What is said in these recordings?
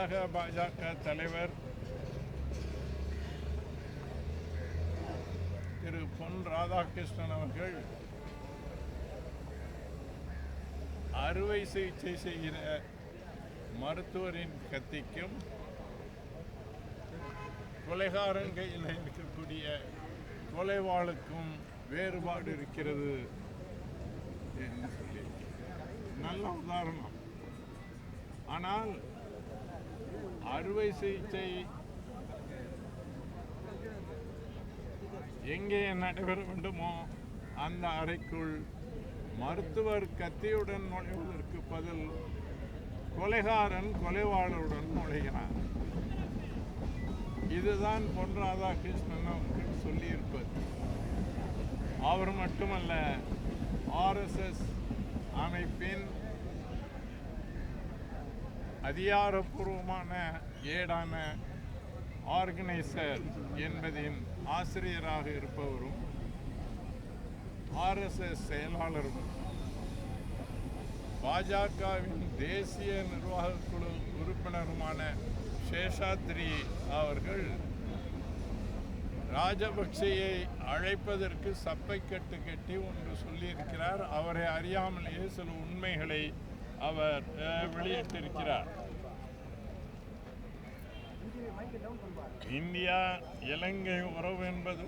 தமிழக பாஜக தலைவர் திரு பொன் ராதாகிருஷ்ணன் அவர்கள் அறுவை சிகிச்சை செய்கிற மருத்துவரின் கத்திக்கும் கொலைகாரன் கையில் இருக்கக்கூடிய கொலைவாளுக்கும் வேறுபாடு இருக்கிறது என்று சொல்லி. நல்ல உதாரணம். ஆனால் அறுவை சிகிச்சை. எங்கே நடைபெற வேண்டுமோ அந்த அறைக்குள் மருத்துவர் கத்தியுடன் நுழைவதற்கு பதில் கொலைகாரன் கொலைவாளருடன் நுழைகிறான் இதுதான் பொன் ராதாகிருஷ்ணன் அவர்கள் சொல்லியிருப்பது. அவர் மட்டுமல்ல ஆர்எஸ்எஸ் அமைப்பின் அதிகாரப்பூர்வமான ஏடான ஆர்கனைசர் என்பதின் ஆசிரியராக இருப்பவரும் ஆர்எஸ்எஸ் செயலாளரும் பாஜகவின் தேசிய நிர்வாகக் குழு உறுப்பினருமான சேஷாத்ரி அவர்கள் ராஜபக்சேயை அழைப்பதற்கு சப்பைக்கட்டு கட்டி ஒன்று சொல்லியிருக்கிறார். அவரை அறியாமலேயே சில உண்மைகளை அவர் வெளியிட்டிருக்கிறார். இந்தியா இலங்கை உறவு என்பது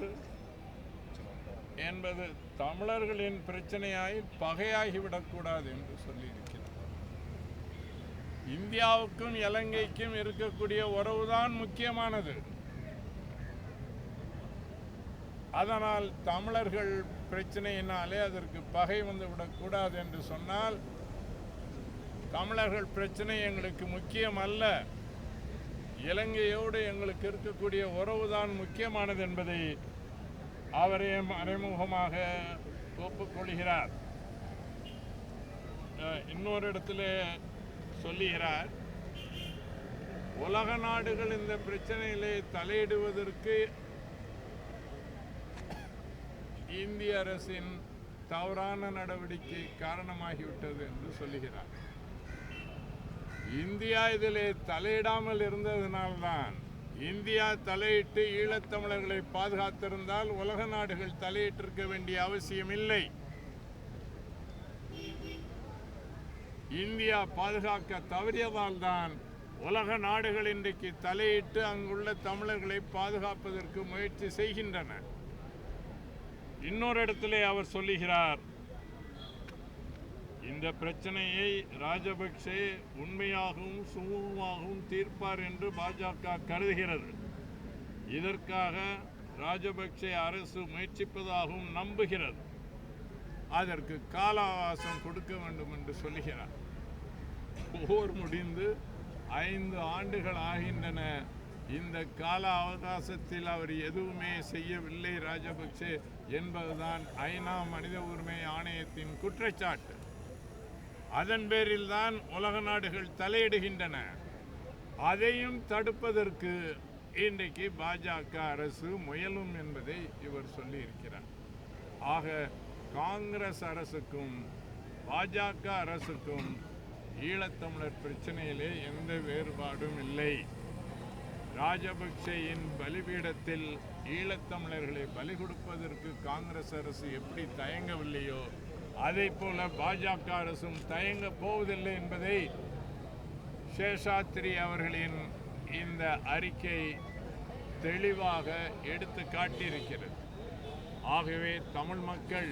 என்பது தமிழர்களின் பிரச்சனையாய் பகையாகிவிடக்கூடாது என்று சொல்லியிருக்கிறார். இந்தியாவுக்கும் இலங்கைக்கும் இருக்கக்கூடிய உறவுதான் முக்கியமானது. அதனால் தமிழர்கள் பிரச்சனையினாலே அதற்கு பகை வந்து விடக்கூடாது என்று சொன்னால் தமிழர்கள் பிரச்சனை எங்களுக்கு முக்கியம் அல்ல இலங்கையோடு எங்களுக்கு இருக்கக்கூடிய உறவுதான் முக்கியமானது என்பதை அவரே மறைமுகமாக ஒப்புக்கொள்கிறார் இன்னொரு இடத்துல சொல்லுகிறார் உலக நாடுகள் இந்த பிரச்சனையிலே தலையிடுவதற்கு இந்திய அரசின் தவறான நடவடிக்கை காரணமாகிவிட்டது என்று சொல்லுகிறார். இந்தியா இதிலே தலையிடாமல் இருந்ததினால்தான் இந்தியா தலையிட்டு ஈழத்தமிழர்களை பாதுகாத்திருந்தால் உலக நாடுகள் தலையிட்டிருக்க வேண்டிய அவசியம் இல்லை இந்தியா பாதுகாக்க தவறியதால் தான் உலக நாடுகள் இன்றைக்கு தலையிட்டு அங்குள்ள தமிழர்களை பாதுகாப்பதற்கு முயற்சி செய்கின்றன. இன்னொரு இடத்திலே அவர் சொல்லுகிறார் இந்த பிரச்சனையை ராஜபக்சே உண்மையாகவும் சுமூகமாகவும் தீர்ப்பார் என்று பாஜக கருதுகிறது. இதற்காக ராஜபக்சே அரசு முயற்சிப்பதாகவும் நம்புகிறது. அதற்கு கால அவகாசம் கொடுக்க வேண்டும் என்று சொல்லுகிறார். போர் முடிந்து ஐந்து ஆண்டுகள் ஆகின்றன. இந்த கால அவகாசத்தில் அவர் எதுவுமே செய்யவில்லை ராஜபக்சே என்பதுதான் ஐநா மனித உரிமை ஆணையத்தின் குற்றச்சாட்டு. அதன் பேரில் தான் உலக நாடுகள் தலையிடுகின்றன. அதையும் தடுப்பதற்கு இன்றைக்கு பாஜக அரசு முயலும் என்பதை இவர் சொல்லியிருக்கிறார். ஆக காங்கிரஸ் அரசுக்கும் பாஜக அரசுக்கும் ஈழத்தமிழர் பிரச்சனையிலே எந்த வேறுபாடும் இல்லை. ராஜபக்சேயின் பலிபீடத்தில் ஈழத்தமிழர்களை பலி கொடுப்பதற்கு காங்கிரஸ் அரசு எப்படி தயங்கவில்லையோ அதை போல பாஜக அரசும் தயங்க போவதில்லை என்பதை சேஷாத்ரி அவர்களின் இந்த அறிக்கை தெளிவாக எடுத்து காட்டியிருக்கிறது. ஆகவே தமிழ் மக்கள்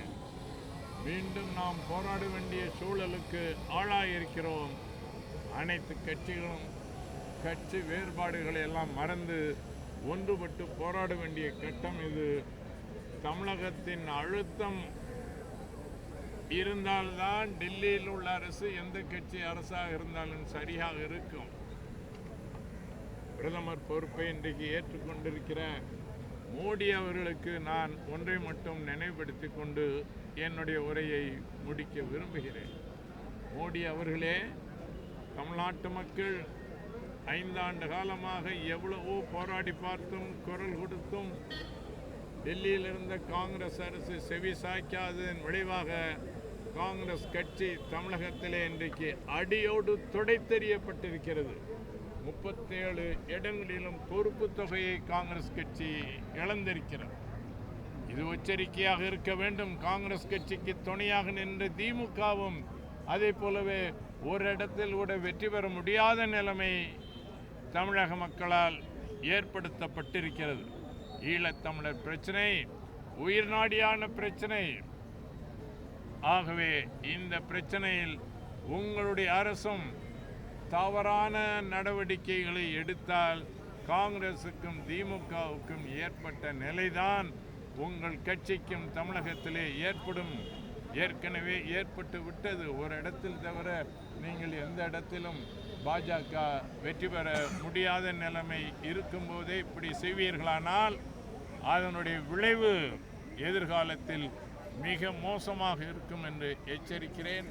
மீண்டும் நாம் போராட வேண்டிய சூழலுக்கு ஆளாயிருக்கிறோம். அனைத்து கட்சிகளும் கட்சி வேறுபாடுகளை எல்லாம் மறந்து ஒன்றுபட்டு போராட வேண்டிய கட்டம் இது. தமிழகத்தின் அழுத்தம் இருந்தால்தான் டெல்லியில் உள்ள அரசு எந்த கட்சி அரசாக இருந்தாலும் சரியாக இருக்கும். பிரதமர் பொறுப்பை இன்றைக்கு ஏற்றுக்கொண்டிருக்கிற மோடி அவர்களுக்கு நான் ஒன்றை மட்டும் நினைவுபடுத்தி கொண்டு என்னுடைய உரையை முடிக்க விரும்புகிறேன். மோடி அவர்களே தமிழ்நாட்டு மக்கள் ஐந்தாண்டு காலமாக எவ்வளவோ போராடி பார்த்தும் குரல் கொடுத்தும் டெல்லியில் இருந்த காங்கிரஸ் அரசு செவி சாய்க்காததன் விளைவாக காங்கிரஸ் கட்சி தமிழகத்திலே இன்றைக்கு அடியோடு துடைத்தெறியப்பட்டிருக்கிறது. முப்பத்தேழு இடங்களிலும் பொறுப்பு தொகையை காங்கிரஸ் கட்சி இழந்திருக்கிறது. இது எச்சரிக்கையாக இருக்க வேண்டும். காங்கிரஸ் கட்சிக்கு துணையாக நின்ற திமுகவும் அதே போலவே ஒரு இடத்தில் கூட வெற்றி பெற முடியாத நிலைமை தமிழக மக்களால் ஏற்படுத்தப்பட்டிருக்கிறது. ஈழத்தமிழர் பிரச்சனை உயிர்நாடியான பிரச்சனை. ஆகவே இந்த பிரச்சனையில் உங்களுடைய அரசும் தவறான நடவடிக்கைகளை எடுத்தால் காங்கிரசுக்கும் திமுகவுக்கும் ஏற்பட்ட நிலைதான் உங்கள் கட்சிக்கும் தமிழகத்திலே ஏற்படும். ஏற்கனவே ஏற்பட்டு விட்டது ஒரு இடத்தில் தவிர நீங்கள் எந்த இடத்திலும் பாஜக வெற்றி பெற முடியாத நிலைமை இருக்கும்போதே இப்படி செய்வீர்களானால் அதனுடைய விளைவு எதிர்காலத்தில் மிக மோசமாக இருக்கும் என்று எச்சரிக்கிறேன்.